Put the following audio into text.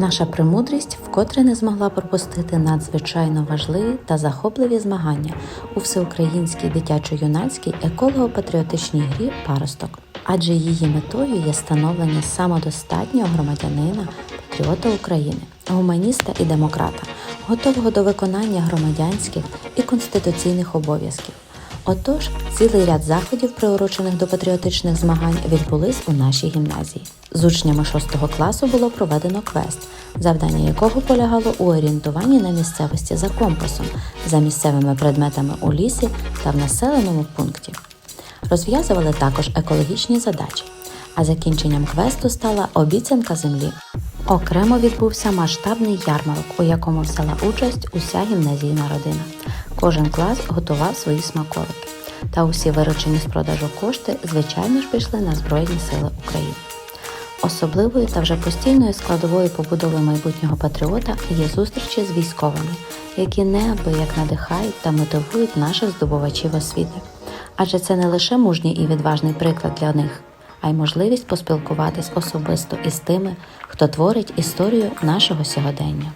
Наша премудрість вкотре не змогла пропустити надзвичайно важливі та захопливі змагання у всеукраїнській дитячо-юнацькій еколого-патріотичній грі Паросток, адже її метою є становлення самодостатнього громадянина, патріота України, гуманіста і демократа, готового до виконання громадянських і конституційних обов'язків. Отож, цілий ряд заходів, приурочених до патріотичних змагань, відбулись у нашій гімназії. З учнями 6 класу було проведено квест, завдання якого полягало у орієнтуванні на місцевості за компасом, за місцевими предметами у лісі та в населеному пункті. Розв'язували також екологічні задачі, а закінченням квесту стала обіцянка землі. Окремо відбувся масштабний ярмарок, у якому взяла участь уся гімназійна родина. Кожен клас готував свої смаколики. Та усі виручені з продажу кошти, звичайно ж, пішли на Збройні Сили України. Особливою та вже постійною складовою побудови майбутнього патріота є зустрічі з військовими, які неабияк надихають та мотивують наших здобувачів освіти. Адже це не лише мужній і відважний приклад для них, а й можливість поспілкуватись особисто із тими, хто творить історію нашого сьогодення.